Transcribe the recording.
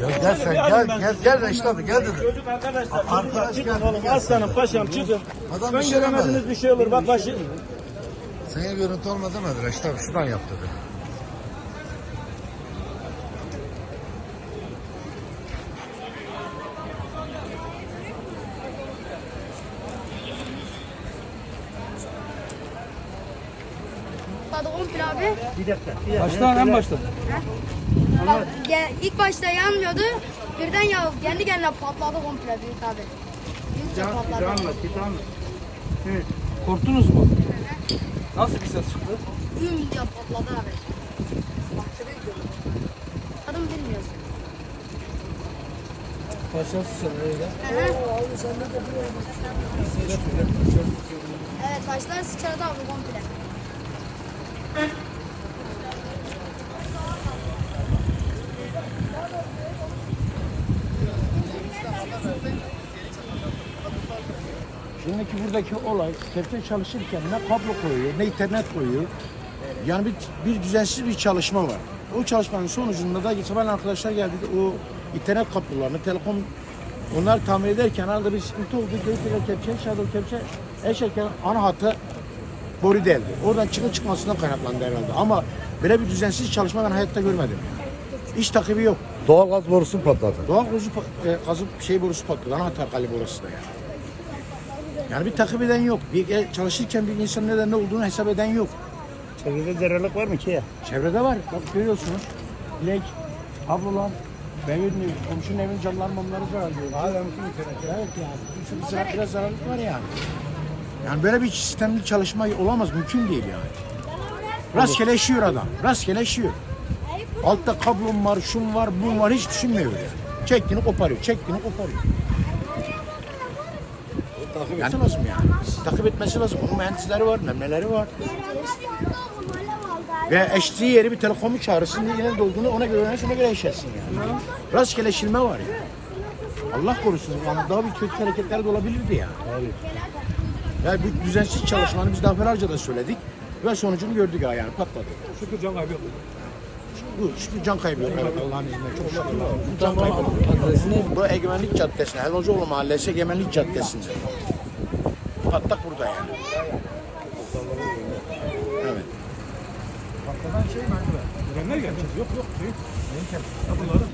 Ya gel sen gel gel gel Reşit abi gel dedim. Çocuk arkadaşlar, Arkadaş çocuklar çıkın geldi, oğlum. gel. Aslanım, paşam çıkın. Adam bir şey demedi. bir şey olur. Bak başı. Sana görüntü olmadı demedi Reşit abi şuradan yap dedi. Patladı komple abi. Bir dakika. Baştan en baştan. Bak, ilk başta yanmıyordu. Birden ya kendi kendine patladı komple büyük abi. Büyükçe patladı. anlat, bir anlat. Korktunuz mu? Nasıl bir ses çıktı? Güm diye patladı abi. Adım bilmiyoruz. Başlasın sen öyle. Evet başlar sıçradı abi komple. Şimdiki buradaki olay kepçe çalışırken ne kablo koyuyor ne internet koyuyor. Yani bir, bir düzensiz bir çalışma var. O çalışmanın sonucunda da sabah arkadaşlar geldi o internet kablolarını, telekom onları tamir ederken arada bir sıkıntı oldu. Gerekirse kepçe, şadır kepçe eşerken ana hattı boru deldi. Oradan çıkıp çıkmasından kaynaklandı herhalde. Ama böyle bir düzensiz çalışma ben hayatta görmedim. İş takibi yok. Doğalgaz borusu patladı. Doğal gazı e, gazı şey borusu patladı. Ana kale borusu da yani. Yani bir takip eden yok. Bir e, çalışırken bir insan neden ne olduğunu hesap eden yok. Çevrede zararlık var mı ki ya? Çevrede var. Bak görüyorsunuz. Bilek, kablolar, evin, komşunun evin camları mamları zarar görüyor. Hala Evet yani. Bir sürü zarar, biraz zararlık var yani. Yani böyle bir sistemli çalışma olamaz. Mümkün değil yani. Rastgele işiyor adam. Rastgele işiyor. Altta kablom var, şun var, bun var hiç düşünmüyor yani. Çektiğini koparıyor, çektiğini koparıyor. Takip etmesi lazım yani. Takip etmesi lazım. Bunun mühendisleri var, memleleri var. Ve eşliği yeri bir telekomu çağırsın diye yine dolduğunu ona göre oynasın, ona göre eşersin yani. Rastgele şilme var ya. Allah korusun yani daha bir kötü hareketler de olabilirdi yani. Yani bu düzensiz çalışmanı biz defalarca da söyledik ve sonucunu gördük ya yani patladı. Şükür can kaybı yok. Bu can kaybı yok evet Allah'ın izniyle çok şükür. Can kaybı yok. Bu Egemenlik Caddesi'nde, Helvacıoğlu Mahallesi Egemenlik Caddesi'nde. Patlak burada yani. Evet. Görenler geleceğiz. Yok yok. Şey, ya bunların.